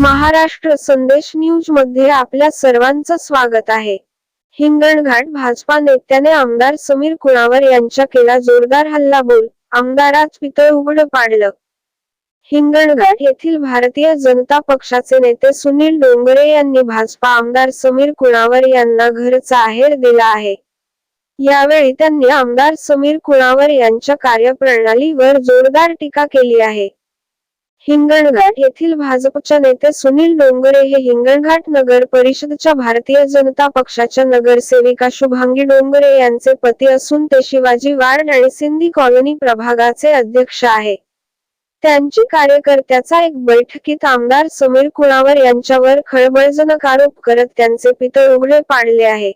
महाराष्ट्र संदेश न्यूजमध्ये आपल्या सर्वांचं स्वागत आहे. हिंगणघाट भाजपा नेत्याने आमदार समीर कुणावर यांच्या केला जोरदार हल्ला बोल आमदारात पितळ उघड पाडलं. हिंगणघाट येथील भारतीय जनता पक्षाचे नेते सुनील डोंगरे यांनी भाजपा आमदार समीर कुणावर यांना घरचा आहेर दिला आहे. यावेळी त्यांनी आमदार समीर कुणावर यांच्या कार्यप्रणालीवर जोरदार टीका केली आहे. हिंगणघाट येथील भाजपच्या नेते सुनील डोंगरे हे हिंगणघाट नगर परिषदच्या भारतीय जनता पक्षाच्या नगरसेविका शुभांगी डोंगरे यांचे पती असून ते शिवाजी वार्ड आणि सिंधी कॉलनी प्रभागाचे अध्यक्ष आहे. त्यांची कार्यकर्त्याचा एक बैठकीत आमदार समीर कुणावर यांच्यावर खळबळजनक आरोप करत त्यांचे पितळ उघडे पाडले आहे.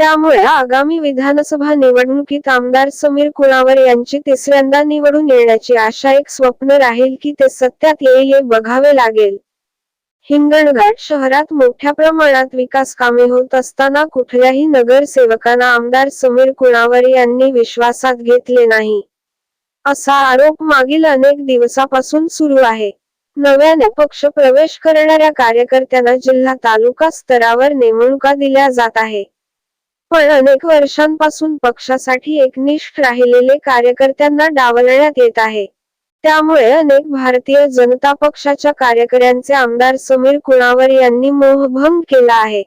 त्यामुळे आगामी विधानसभा निवडणुकीत आमदार समीर कुणावर यांची तिसऱ्यांदा निवडून येण्याची आशा एक स्वप्न राहील की ते सत्यात येईल हे बघावे लागेल. हिंगणघाट शहरात मोठ्या प्रमाणात विकास कामे होत असताना कुठल्याही नगरसेवकांना आमदार समीर कुणावर यांनी विश्वासात घेतले नाही. असा आरोप मागील अनेक दिवसापासून सुरू आहे. नव्याने पक्ष प्रवेश करणाऱ्या कार्यकर्त्यांना जिल्हा तालुका स्तरावर नेमणुका दिल्या जात आहे. पण अनेक वर्षांपासून पक्षासाठी एकनिष्ठ राहिलेले कार्यकर्त्यांना डावलण्यात येत आहे. त्यामुळे अनेक भारतीय जनता पक्षाच्या कार्यकर्त्यांचे आमदार समीर कुणावर यांनी मोहभंग केला आहे.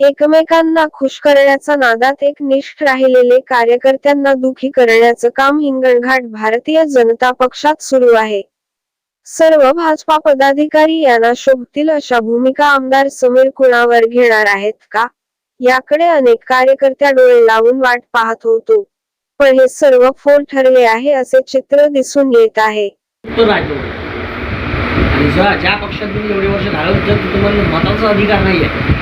एकमेकांना खुश करण्याचा नादात एक निष्ठ राहिलेले कार्यकर्त्यांना दुखी करण्याचं काम हिंगणघाट भारतीय जनता पक्षात सुरू आहे. सर्व भाजपा पदाधिकारी यांना शोभतील अशा भूमिका आमदार समीर कुणावर घेणार आहेत का? याकडे अनेक कार्यकर्त्या डोळे लावून वाट पाहत होतो. पण हे सर्व फोल ठरले आहे असे चित्र दिसून येत आहे. आणि ज्या ज्या पक्षात तुम्ही एवढे वर्ष घालवत तर तुम्हाला मताचा अधिकार नाही आहे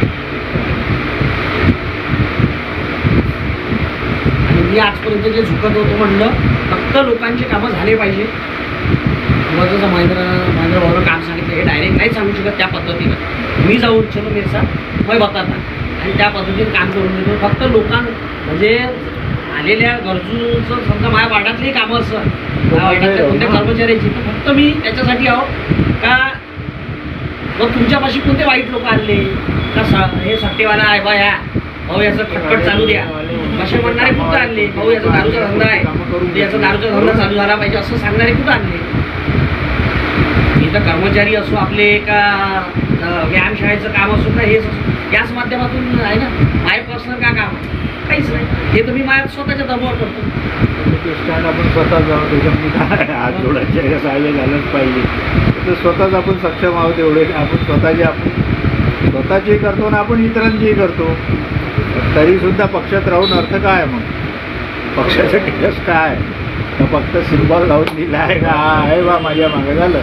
आणि मी आजपर्यंत जे झुकत होतो म्हणलं फक्त लोकांचे कामं झाले पाहिजे. किंवा जसं महेंद्र महेंद्र भाऊनं काम सांगितलं हे डायरेक्ट नाही सांगू शकत त्या पद्धतीनं. मी जाऊ इच्छितो मेरे साथ मैं बताता आणि त्या पद्धतीने काम करून देतो. फक्त लोकां म्हणजे आलेल्या गरजूचं समजा माझ्या वार्डातली कामं असं माझ्या वार्डातल्या कोणत्या कर्मचाऱ्याची तर फक्त मी त्याच्यासाठी आहो. का मग तुमच्यापाशी कोणते वाईट लोक आणले का स- हे सट्टेवाला आहे बा ह्या भाऊ याचं खटपट चालू द्या. असे म्हणणारे कुठं आणले भाऊ याचा दारूचा धंदा आहे. याचा दारूचा धंदा चालू झाला पाहिजे असं सांगणारे कुठं आणले इथं कर्मचारी असो आपले का व्यायामशाळेचं काम असो का हे असो. याच माध्यमातून आहे ना माय पर्सनल का काम काहीच नाही. हे तर मी माझ्या स्वतःच्या दबावर करतो. स्टँड आपण स्वतः जाऊ त्याच्यामध्ये काय हात जोडायचे सायले झालंच पाहिजे. तर स्वतःच आपण सक्षम आहोत एवढे आपण स्वतःचे आपण स्वतःचे करतो आणि आपण इतरांचेही करतो. तरी सुद्धा पक्षात राहून अर्थ काय मग? पक्षाचा केलंच काय? फक्त सिम्बॉल लावून दिला आहे का हा आहे बा माझ्या मागे झालं.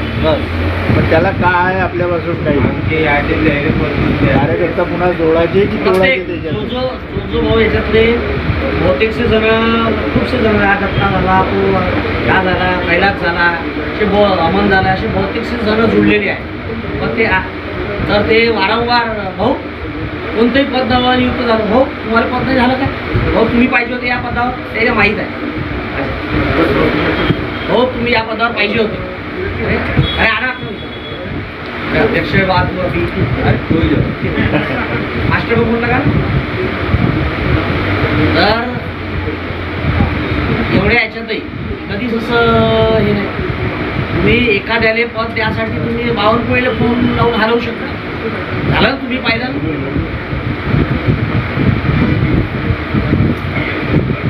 पण त्याला काय आहे? आपल्यापासून काही कार्यकर्ता पुन्हा जोडायचे की फक्त तोडायचे एक जो त्याच्यात जो जो जो भाऊ याच्यातले बहुतेकसे जण खूपसे जण हा दत्ता झाला तो हा झाला कैलास झाला असे बो अमन झाला असे बहुतेकसे जण जुळलेले आहे पण ते आ- तर ते वारंवार भाऊ कोणतंही पद नियुक्त झालं. भाऊ तुम्हाला पद नाही झालं का? भाऊ तुम्ही पाहिजे होते या पदावर. त्याला माहीत आहे. हो तुम्ही या पदावर पाहिजे होते. अरे आणा अध्यक्ष बात अभी मास्टर बोलला का? तर एवढ्या याच्यातही कधीच असं हे नाही. तुम्ही एखाद्याने पद द्यासाठी तुम्ही बावन्न फोन लावून हलवू शकता. झालं तुम्ही पाहिलं ना?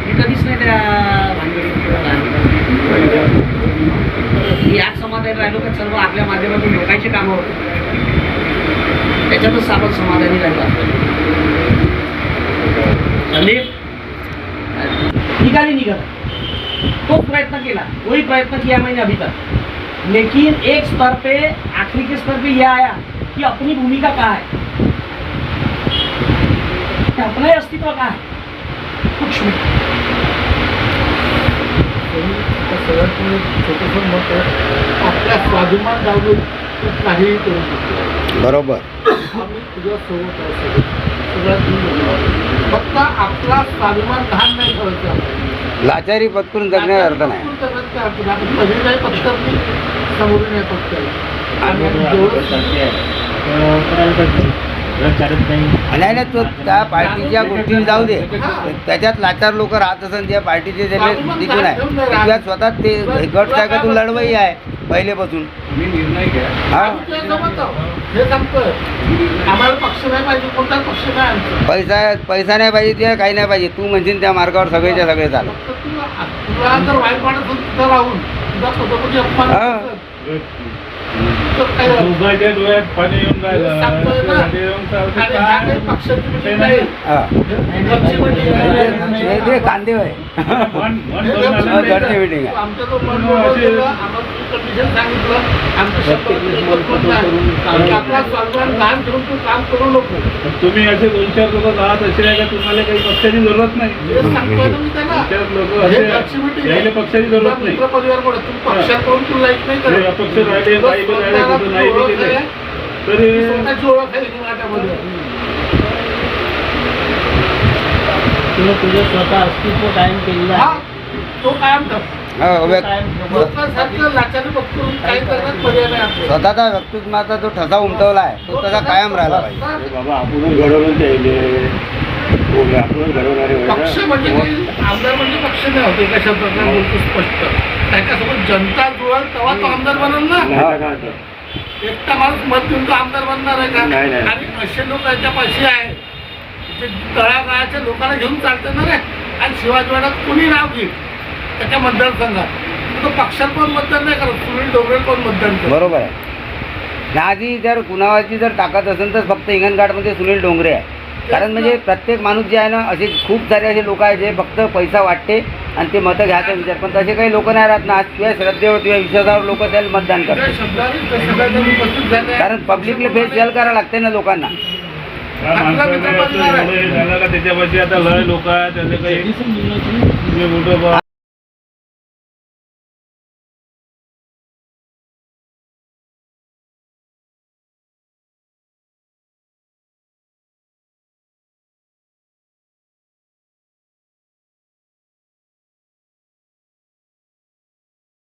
मी कधीच नाही त्या भानगडीत राहिलो. मी याच समाधानी राहिलो का सर्व आपल्या माध्यमातून लोकांची कामं होती त्याच्यातच आपण समाधानी राहिलो. संदीप निघाली निकल तो प्रयत्न केला. वही प्रयत्न किया मैंने अभी तक लेकिन एक स्तर पे आखिरी के स्तर पे यह आया कि अपनी भूमिका कहाँ है अपना अस्तित्व कहाँ है कुछ नहीं सगळ्यात छोटंसं मत आहे आपल्या स्वाभिमान दाबून तू काहीही करू शकतो. बरोबर. आम्ही तुझ्या सोबत आहे सगळं. सगळ्यात. फक्त आपला स्वाभिमान लहान नाही ठेवायचा लाचारी पत्करून जगण्याचा अर्थ नाही. पक्षात नाही. समोर नाही पक्षाला आणि जेवढं नाही. नाही तो त्या पार्टीच्या गोष्टी जाऊ दे. त्याच्यात लाचार लोक राहत असन त्या पार्टीचे त्याला दिसून आहे किंवा स्वतः ते गट शाखातून लढवई आहे पहिलेपासून पैसा पैसा नाही पाहिजे ते काही नाही पाहिजे. तू म्हणशील त्या मार्गावर सगळेच्या सगळे चालू. असेल राहून डोळ्यात पाणी येऊन राहिलं कांदे होय मिटिंग तुम्ही काम नको तुम्ही असे दोन चार लोक राहत असे आहे का तुम्हाला काही पक्षाची जरूरत नाही पक्षाची जरूरत नाही पक्षात अपक्ष राहिले तुला तुझं स्वतः अस्तित्व कायम केलेलं हा आहे तो कायम. हा. स्वतःचा व्यक्तित्वाचा जो ठसा उमटवला आहे. तो तसा कायम राहिला पाहिजे. बाबा आपण घडवून द्यायले आपण घडवणारे पक्ष म्हणजे काही आमदार म्हणजे पक्ष नाही होते कशा प्रकारे बोलतो स्पष्ट. त्याच्यासोबत जनता जुळल तेव्हा तो आमदार बनल ना. एकटा माणूस मत देऊन तो आमदार बनणार आहे का? नाही, नाही. आणि असे लोक याच्या पाशी आहे जे तळागाळाच्या लोकांना घेऊन चालते ना रे? आणि शिवाजीवाड्यात कोणी नाव घेईल? त्याच्या मतदारसंघात. तो पण मतदान नाही करत? सुनील डोंगरेल पण मतदान करत? बरोबर आहे. आणि आधी जर कुणावाची जर ताकद असेल तर फक्त हिंगणघाटमध्ये सुनील डोंगरे आहे. कारण म्हणजे प्रत्येक माणूस जे आहे ना असे खूप सारे असे लोक आहेत जे फक्त पैसा वाटते आणि ते मतं घ्यायचा विचार. पण तसे काही लोक नाही राहत ना. किंवा श्रद्धेवर किंवा विश्वासावर लोक त्याला मतदान करतात. आहे. कारण पब्लिकला फेस सेल करावं लागते ना लोकांना. हे का त्याच्यापाशी आता लय लोक आहेत त्याचे काही म्हणजे